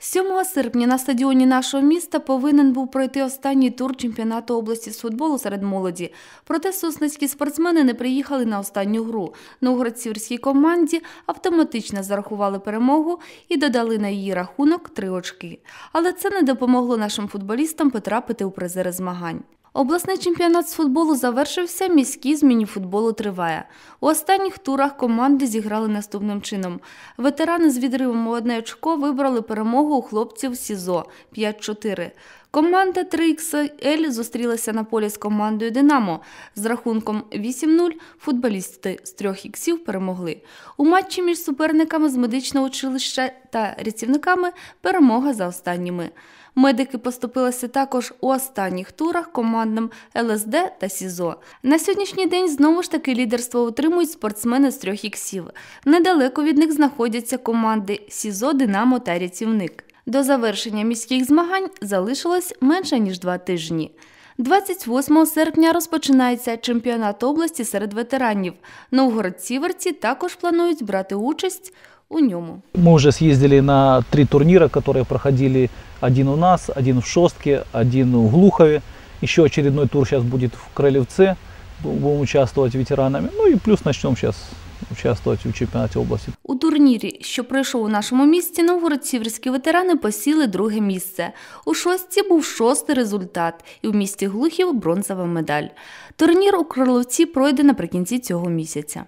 7 серпня на стадіоні нашого міста повинен був пройти останній тур чемпіонату області з футболу серед молоді. Проте сосницькі спортсмени не приїхали на останню гру. Новгород-Сіверській команді автоматично зарахували перемогу і додали на її рахунок три очки. Але це не допомогло нашим футболістам потрапити у призери змагань. Обласний чемпіонат з футболу завершився, міський з мініфутболу триває. У останніх турах команди зіграли наступним чином. Ветерани з відривом у одне очко вибрали перемогу у хлопців СІЗО 5-4. Команда 3XL зустрілася на полі з командою Динамо. З рахунком 8-0 футболісти з трьох іксів перемогли. У матчі між суперниками з медичного училища та рятівниками перемога за останніми. Медики поступилися також у останніх турах командам ЛСД та СІЗО. На сьогоднішній день знову ж таки лідерство утримують спортсмени з трьох іксів. Недалеко від них знаходяться команди СІЗО, Динамо та рятівник. До завершення міських змагань залишилось менше ніж два тижні. 28 серпня розпочинається чемпіонат області серед ветеранів. Новгород-Сіверці також планують брати участь у ньому. Мы уже съездили на три турнира, которые проходили один у нас, один в Шостке, один в Глухове. Еще очередной тур сейчас будет в Крылевце. Будем участвовать ветеранами. Ну и плюс начнем сейчас участвовать в чемпионате области. У турнірі, що пройшов у нашому місті, новгород-сіверські ветерани посіли друге місце. У шостці був шостий результат, і в місті Глухів бронзова медаль. Турнір у Кроловці пройде наприкінці цього місяця.